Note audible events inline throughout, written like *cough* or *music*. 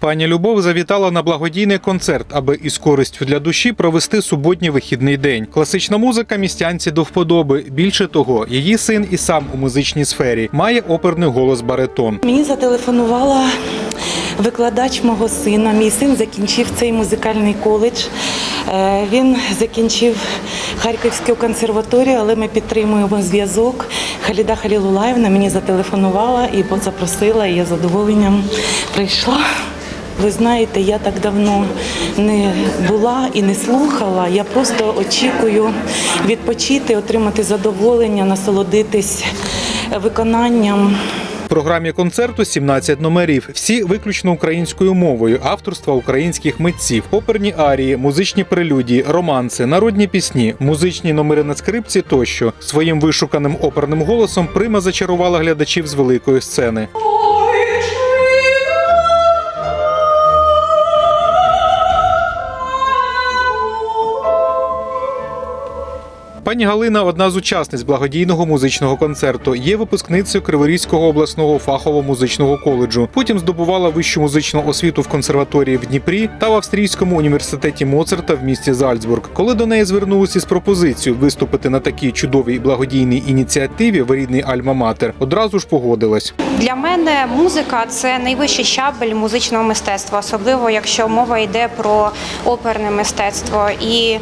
Пані Любов завітала на благодійний концерт, аби із користю для душі провести суботній вихідний день. Класична музика містянці до вподоби. Більше того, її син і сам у музичній сфері має оперний голос баритон. Мені зателефонувала викладач мого сина. Мій син закінчив цей музикальний коледж. Е, Він закінчив Харківську консерваторію, але ми підтримуємо зв'язок. Халіда Халілулаєвна мені зателефонувала і запросила, і я задоволенням прийшла. Ви знаєте, я так давно не була і не слухала. Я просто очікую відпочити, отримати задоволення, насолодитись виконанням. В програмі концерту 17 номерів, всі виключно українською мовою, авторства українських митців, оперні арії, музичні прелюдії, романси, народні пісні, музичні номери на скрипці тощо. Своїм вишуканим оперним голосом прима зачарувала глядачів з великої сцени. Пані Галина одна з учасниць благодійного музичного концерту. Є випускницею Криворізького обласного фахово-музичного коледжу. Потім здобувала вищу музичну освіту в консерваторії в Дніпрі та в австрійському університеті Моцарта в місті Зальцбург. Коли до неї звернулися із пропозицією виступити на такій чудовій благодійній ініціативі в рідний Альма-Матер, одразу ж погодилась. Для мене музика це найвищий щабель музичного мистецтва, особливо якщо мова йде про оперне мистецтво. І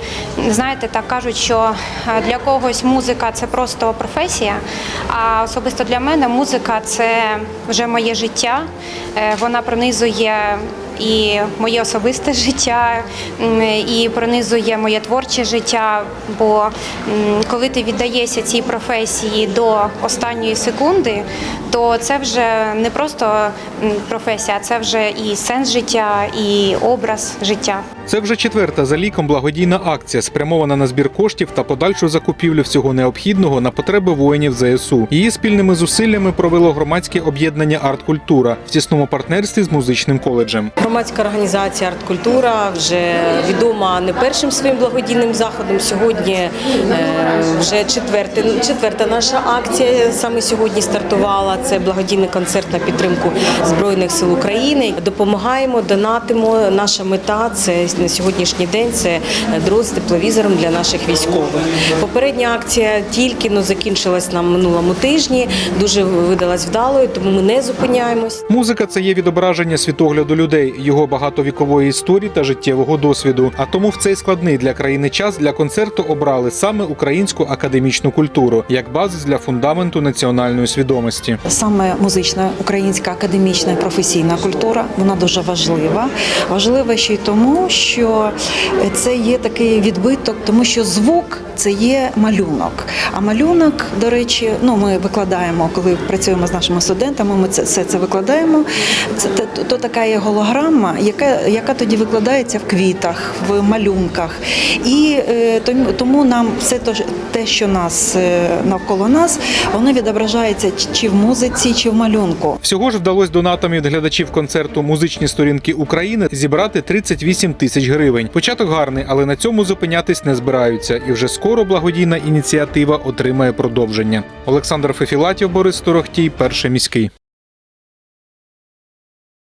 знаєте, так кажуть, що е, для когось музика це просто професія. А особисто для мене музика це вже моє життя. Е, Вона пронизує. І моє особисте *laughs* життя, і пронизує моє творче життя. Бо коли ти віддаєшся цій професії до останньої секунди, то це вже не просто професія, це вже і сенс життя, і образ життя. Це вже четверта за ліком благодійна акція, спрямована на збір коштів та подальшу закупівлю всього необхідного на потреби воїнів ЗСУ. Її спільними зусиллями провело громадське об'єднання Арткультура в тісному партнерстві з музичним коледжем. Громадська організація «Арткультура» вже відома не першим своїм благодійним заходом. Сьогодні е, вже четверте, четверта наша акція саме сьогодні стартувала. Це благодійний концерт на підтримку Збройних сил України. Допомагаємо, донатимо. Наша мета це на сьогоднішній день це дрон з тепловізором для наших військових. Попередня акція тільки но закінчилась на минулому тижні. Дуже видалась вдалою, тому ми не зупиняємось. Музика це є відображення світогляду людей, його багатовікової історії та життєвого досвіду. А тому в цей складний для країни час для концерту обрали саме українську академічну культуру як базис для фундаменту національної свідомості. Саме музична українська академічна професійна культура вона дуже важлива. Важлива ще й тому, що це є такий відбиток, тому що звук це є малюнок. А малюнок, до речі, ну ми викладаємо, коли працюємо з нашими студентами. Ми це все це викладаємо. Це то, то така є голограма, яка, яка тоді викладається в квітах, в малюнках. І е, тому, нам все то, те, що нас е, навколо нас, воно відображається чи в музиці, чи в малюнку. Всього ж вдалося донатам від глядачів концерту Музичні сторінки України зібрати 38 тисяч гривень. Початок гарний, але на цьому зупинятись не збираються. І вже скоро благодійна ініціатива отримає продовження. Олександр Фефілатів, Борис Торохтій, перший міський.